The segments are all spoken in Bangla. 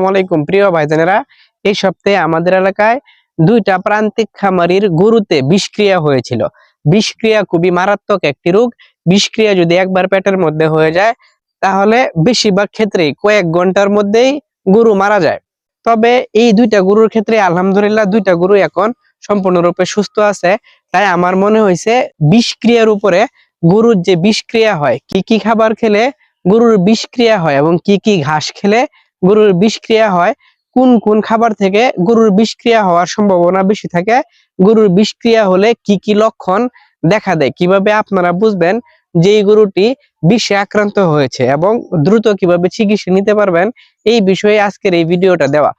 আসসালামু আলাইকুম, প্রিয় ভাইজানেরা। এই সপ্তাহে আমাদের এলাকায় দুইটা প্রান্তিক খামারির গরুতে বিষক্রিয়া হয়েছিল। বিষক্রিয়া খুবই মারাত্মক একটি রোগ। বিষক্রিয়া যদি একবার পেটের মধ্যে হয়ে যায়, তাহলে বেশিরভাগ ক্ষেত্রেই কয়েক ঘণ্টার মধ্যেই গরু মারা যায়। তবে এই দুইটা গরুর ক্ষেত্রে আলহামদুলিল্লাহ দুইটা গরু এখন সম্পূর্ণরূপে সুস্থ আছে। তাই আমার মনে হয়েছে বিষক্রিয়ার উপরে গরুর যে বিষক্রিয়া হয়, কি কি খাবার খেলে গরুর বিষক্রিয়া হয় এবং কি কি ঘাস খেলে গরুর বিষক্রিয়া হয়, কোন কোন খাবার থেকে গরুর বিষক্রিয়া হওয়ার সম্ভাবনা বেশি থাকে, গরুর বিষক্রিয়া হলে কি কি লক্ষণ দেখা দেয়? কীভাবে আপনারা বুঝবেন যে গরুটি বিষে আক্রান্ত হয়েছে এবং দ্রুত কীভাবে চিকিৎসা নিতে পারবেন? এই বিষয়ে আজকের এই ভিডিওটা দেওয়া।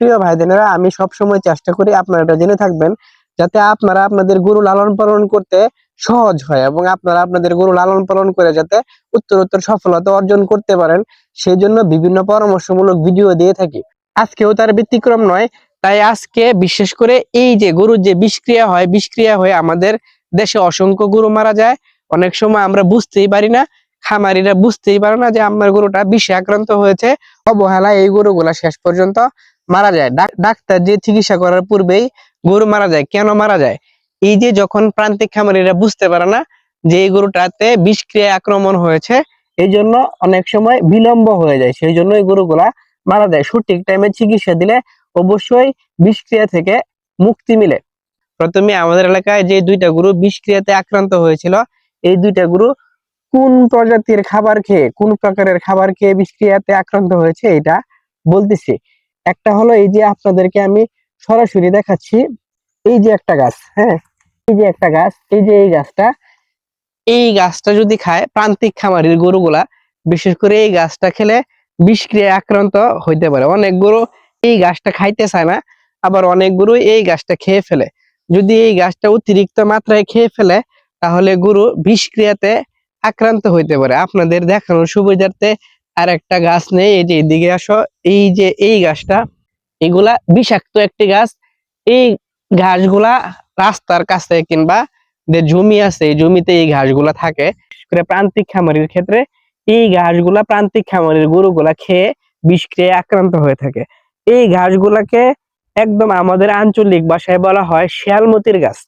প্রিয় ভাই বোনেরা আমি সবসময় চেষ্টা করি আপনারা এটা জেনে থাকবেন, যাতে আপনারা আপনাদের গরু লালন পালন করতে সহজ হয় এবং আপনারা আপনাদের গরু লালন পালন করে যাতে উত্তরোত্তর সফলতা অর্জন করতে পারেন সেই জন্য বিভিন্ন পরামর্শমূলক ভিডিও দিয়ে থাকি। আজকেও তার ব্যতিক্রম নয়, তাই আজকে বিশেষ করে এই যে গরুর যে বিষক্রিয়া হয় বিষক্রিয়া হয়ে আমাদের দেশে অসংখ্য গরু মারা যায়। অনেক সময় আমরা বুঝতেই পারি না, খামারিরা বুঝতেই পারে না যে আমার গরুটা বিষে আক্রান্ত হয়েছে। অবহেলা এই গরুগুলা শেষ পর্যন্ত মারা যায়। ডাক- ডাক্তার যে চিকিৎসা করার পূর্বেই গরু মারা যায়। কেন মারা যায়? এই যে যখন প্রান্তিক খামারিরা বুঝতে পারে না যে এই গরুটাতে বিষক্রিয়া আক্রমণ হয়েছে, এই জন্য অনেক সময় বিলম্ব হয়ে যায়। সেই জন্য এই গরুগুলা মারা যায়। সঠিক টাইমে চিকিৎসা দিলে অবশ্যই বিষক্রিয়া থেকে মুক্তি মিলে। প্রথমে আমাদের এলাকায় যে দুইটা গরু বিষক্রিয়াতে আক্রান্ত হয়েছিল, এই দুইটা গরু কোন প্রজাতির খাবার খেয়ে, কোন প্রকারের খাবার খেয়ে বিষক্রিয়াতে আক্রান্ত হয়েছে, এটা বলতেছি। একটা হলো এই যে আপনাদেরকে আমি সরাসরি দেখাচ্ছি। এই যে একটা গাছ হ্যাঁ? এই যে একটা গাছ, এই যে এই গাছটা এই গাছটা যদি খায় প্রান্তিক খামারের গরুগুলা, বিশেষ করে এই গাছটা খেলে বিষক্রিয়ায় আক্রান্ত হইতে পারে। অনেক গরু এই গাছটা খাইতে চায় না, আবার অনেক গরু এই গাছটা খেয়ে ফেলে। যদি এই গাছটা অতিরিক্ত মাত্রায় খেয়ে ফেলে, তাহলে গরু বিষক্রিয়াতে আক্রান্ত হইতে পারে। আপনাদের দেখানোর সুবিধার্থে আর একটা গাছ নেই, এই যে এদিকে আসো। এই যে এই গাছটা, এগুলা বিষাক্ত একটি গাছ। এই ঘাসগুলা রাস্তার কাছে কিংবা যে জমি আছে, এই জমিতে এই ঘাসগুলা থাকে। প্রান্তিক খামারির ক্ষেত্রে এই ঘাসগুলা প্রান্তিক খামারের গরুগুলা খেয়ে বিষক্রিয়ায় আক্রান্ত হয়ে থাকে। এই ঘাসগুলাকে একদম আমাদের আঞ্চলিক ভাষায় বলা হয় শিয়ালমতির গাছ।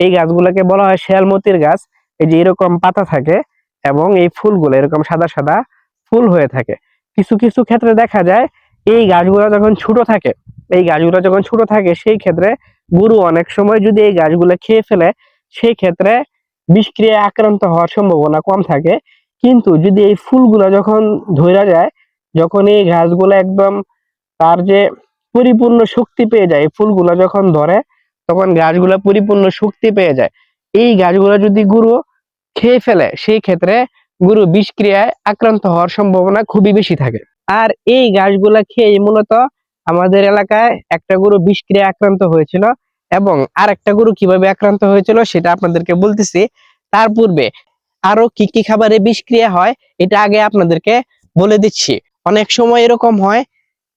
এই গাছগুলাকে বলা হয় শিয়ালমতির গাছ। এই যে এরকম পাতা থাকে এবং এই ফুলগুলো এরকম সাদা সাদা ফুল হয়ে থাকে। কিছু কিছু ক্ষেত্রে দেখা যায় এই গাছগুলো যখন ছোট থাকে, এই গাছগুলো যখন ছোট থাকে, সেই ক্ষেত্রে গরু অনেক সময় যদি এই গাছগুলো খেয়ে ফেলে, সেই ক্ষেত্রে বিষক্রিয়ায় আক্রান্ত হওয়ার সম্ভাবনা কম থাকে। কিন্তু যদি এই ফুলগুলো যখন ধরা যায়, যখন এই গাছগুলো একদম তার যে পরিপূর্ণ শক্তি পেয়ে যায় ফুলগুলো যখন ধরে, তখন গাছগুলো পরিপূর্ণ শক্তি পেয়ে যায়। এই গাছগুলো যদি গরু খেয়ে ফেলে, সেই ক্ষেত্রে গরু বিষক্রিয়ায় আক্রান্ত হওয়ার সম্ভাবনা খুবই বেশি থাকে। আর এই গাছগুলা খেয়ে মূলত আমাদের এলাকায় একটা গরু বিষক্রিয়া আক্রান্ত হয়েছিল এবং আর একটা গরু কীভাবে আক্রান্ত হয়েছিল সেটা আপনাদেরকে বলতেছি। তার পূর্বে আরও কি কি খাবারে বিষক্রিয়া হয় এটা আগে আপনাদেরকে বলে দিচ্ছি। অনেক সময় এরকম হয়,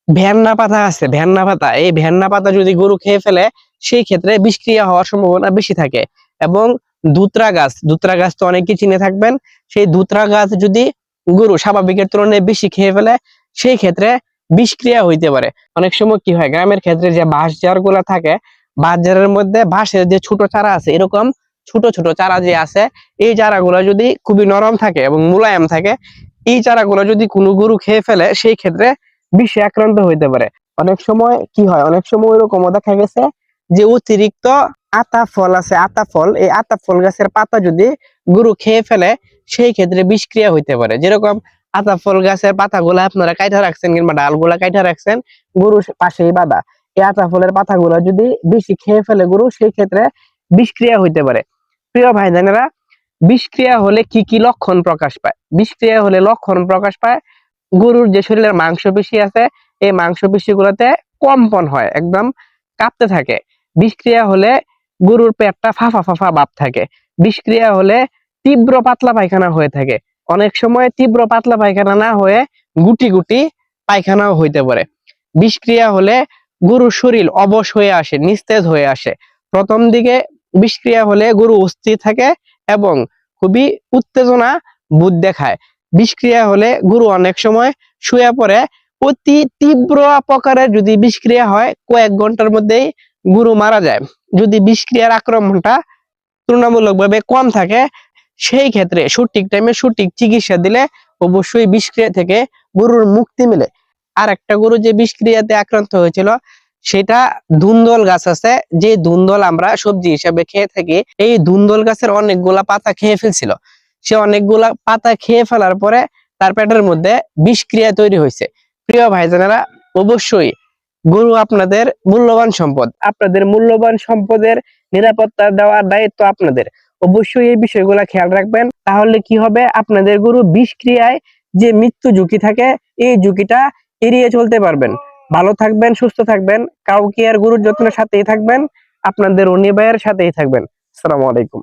ভ্যান্না পাতা আছে, ভ্যান্না পাতা। এই ভ্যান্না পাতা যদি গরু খেয়ে ফেলে, সেই ক্ষেত্রে বিষক্রিয়া হওয়ার সম্ভাবনা বেশি থাকে এবং দুতরা গাছ দুত্রা গাছ তো অনেকে চিনে থাকবেন। সেই দুত্রা গাছ যদি গরু স্বাভাবিকের তুলনায় বেশি খেয়ে ফেলে, সেই ক্ষেত্রে বিষক্রিয়া হইতে পারে। অনেক সময় কি হয়, গ্রামের ক্ষেত্রে যে বাঁশ জারগুলা থাকে, বাঁশ জারের মধ্যে বাঁশের যে ছোট চারা আছে, এরকম ছোট ছোট চারা যে আছে, এই চারাগুলো যদি খুবই নরম থাকে এবং মোলায়েম থাকে, এই চারাগুলো যদি কোনো গরু খেয়ে ফেলে, সেই ক্ষেত্রে বিষে আক্রান্ত হইতে পারে। অনেক সময় কি হয়, অনেক সময় এরকমও দেখা গেছে যে অতিরিক্ত আতা ফল আছে, আতা ফল, এই আতা ফল গাছের পাতা যদি গরু খেয়ে ফেলে, সেই ক্ষেত্রে বিষক্রিয়া হইতে পারে। যেরকম আতা ফল গাছের পাতাগুলা আপনারা কাইটা রাখছেন কিংবা ডালগুলা কাইটা রাখছেন গরু পাশেই বাঁধা। এই আতা ফলের পাতাগুলা যদি বেশি খেয়ে ফেলে গরু, সেই ক্ষেত্রে বিষক্রিয়া হইতে পারে। প্রিয় ভাই জানেরা বিষক্রিয়া হলে কি কি লক্ষণ প্রকাশ পায়? বিষক্রিয়া হলে লক্ষণ প্রকাশ পায় গরুর যে শরীরের মাংসপেশি আছে, এই মাংসপেশি গুলোতে কম্পন হয়, একদম কাঁপতে থাকে। বিষক্রিয়া হলে গরুর পেটটা ফাফা ফাফা ভাব থাকে। বিষক্রিয়া হলে তীব্র পাতলা পায়খানা হয়ে থাকে। অনেক সময় তীব্র পাতলা পায়খানা না হয়ে গুটি গুটি পায়খানাও হইতে পারে। বিষক্রিয়া হলে গরুর শরীর অবশ হয়ে আসে, নিস্তেজ হয়ে আসে। প্রথম দিকে বিষক্রিয়া হলে গরু অস্থির থাকে এবং খুবই উত্তেজনা বুধ দেখায়। বিষক্রিয়া হলে গরু অনেক সময় শুয়ে পড়ে। অতি তীব্র প্রকারের যদি বিষক্রিয়া হয়, কয়েক ঘণ্টার মধ্যেই গরু মারা যায়। যদি বিষক্রিয়ার আক্রমণটা তুলনামূলকভাবে কম থাকে সেই ক্ষেত্রে সঠিক টাইমে সঠিক চিকিৎসা দিলে অবশ্যই বিষক্রিয়া থেকে গরুর মুক্তি মিলে। আর একটা গরু যে বিষক্রিয়াতে আক্রান্ত হয়েছিল, সেটা ধুন্দল গাছ আছে, যে ধুন্দল আমরা সবজি হিসাবে খেয়ে থাকি, এই ধুন্দল গাছের অনেকগুলা পাতা খেয়ে ফেলছিল। সে অনেকগুলা পাতা খেয়ে ফেলার পরে তার পেটের মধ্যে বিষক্রিয়া তৈরি হয়েছে। প্রিয় ভাইজানেরা, অবশ্যই গরু আপনাদের মূল্যবান সম্পদ। আপনাদের মূল্যবান সম্পদের নিরাপত্তা দেওয়ার দায়িত্ব আপনাদের। অবশ্যই এই বিষয়গুলো খেয়াল রাখবেন। তাহলে কি হবে? আপনাদের গরু বিষক্রিয়ায় যে মৃত্যু ঝুঁকি থাকে, এই ঝুঁকিটা এড়িয়ে চলতে পারবেন। ভালো থাকবেন, সুস্থ থাকবেন। কাউকে আর গরুর যত্নের সাথেই থাকবেন। আপনাদের অনিবায়ের সাথেই থাকবেন। আসসালামু আলাইকুম।